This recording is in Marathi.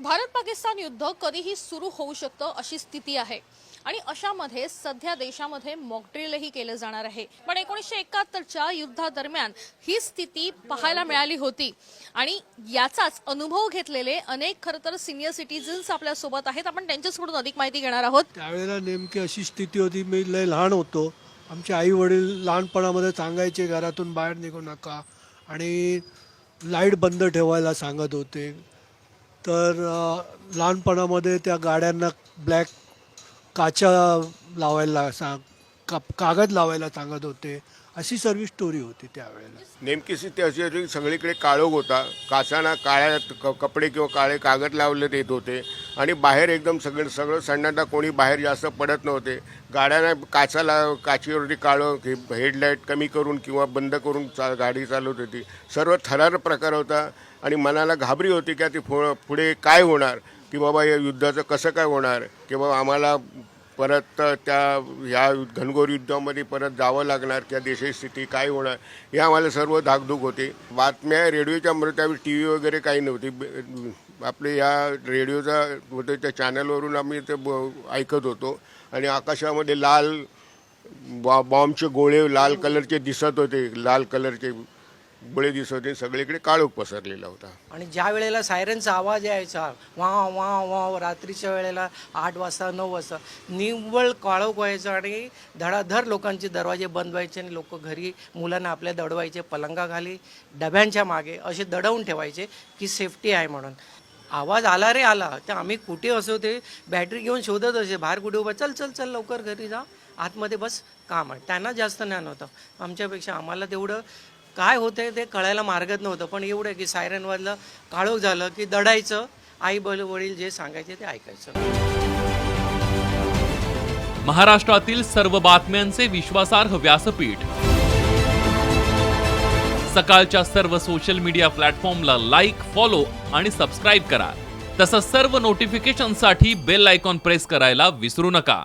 भारत पाकिस्तान युद्ध कधीही सुरू होऊ शकतं अशी स्थिती आहे. आणि अशामध्ये सध्या देशामध्ये मॉकड्रिलही केलं जाणार आहे. पण एकोणीसशे एकाहत्तरच्या युद्धादरम्यान ही स्थिती पाहायला मिळाली होती. आणि याचाच अनुभव घेतलेले अनेक खरं तर सिनियर सिटीजन्स आपल्यासोबत आहेत. आपण त्यांच्याकडून अधिक माहिती घेणार आहोत. त्यावेळेला नेमकी अशी स्थिती होती मी लय लहान होतो. आमचे आई वडील लहानपणामध्ये सांगायचे घरातून बाहेर निघू नका. आणि लाइट बंद ठेवायला सांगत होते. तर लहानपणामध्ये त्या गाड्यांना ब्लॅक काचा लावायला सांग का कागद लावायला सांगत होते. अशी सर्व स्टोरी होती त्यावेळेला. नेमकी स्थिती अशी होती सगळीकडे काळोख होता. काचाना काळ्या क- कपडे किंवा काळे कागद लावले येत होते. आणि बाहेर एकदम सगळं सगळं सण्णांदा कोणी बाहेर जास्त पडत नव्हते. गाड्यांना काचाला काचीवरती काळं हेडलाईट कमी करून किंवा बंद करून चा गाडी चालवत होती. सर्व थरार प्रकार होता आणि मनाला घाबरी होती की ती पुढे काय होणार? की बाबा या युद्धाचं कसं काय होणार? की बाबा आम्हाला परत त्या ह्या घनघोर युद्धामध्ये परत जावं लागणार त्या देशाची स्थिती काय होणार हे आम्हाला सर्व धाकधूक होते. बातम्या रेडिओच्या त्यावेळी टी व्ही वगैरे काही नव्हती. आपले या रेडिओचा होते त्या चॅनलवरून आम्ही ते ब- ऐकत होतो. आणि आकाशामध्ये लाल बॉ बॉम्बचे गोळे लाल कलरचे दिसत होते लाल कलरचे. गोळे दिसत होते सगळीकडे काळोख पसरलेला होता. आणि ज्या वेळेला सायरनचा आवाज यायचा वा वा वा रात्रीच्या वेळेला आठ वाजता नऊ वाजता निव्वळ काळोख व्हायचं आणि धडाधड लोकांचे दरवाजे बंद व्हायचे आणि लोक घरी मुलांना आपल्या दडवायचे पलंगाखाली डब्यांच्या मागे असे दडवून ठेवायचे की सेफ्टी आहे म्हणून. आवाज आला रे आला तर आम्ही कुठे असो ते बॅटरी घेऊन शोधत असे बाहेर कुठे उभा चल चल चल लवकर घरी जा आतमध्ये बस काम आहे. त्यांना जास्त ज्ञान होतं. आमच्यापेक्षा आम्हाला तेवढं काय होते ते कळायला मार्गच नव्हतं. पण एवढं की सायरन वाजलं काळोख झालं की दडायचं. आई बल वडील जे सांगायचे ते ऐकायचं. महाराष्ट्रातील सर्व बातम्यांचे विश्वासार्ह व्यासपीठ. सकाळच्या सर्व सोशल मीडिया प्लॅटफॉर्मला लाईक फॉलो आणि सबस्क्राईब करा. तसंच सर्व नोटिफिकेशनसाठी बेल आयकॉन प्रेस करायला विसरू नका.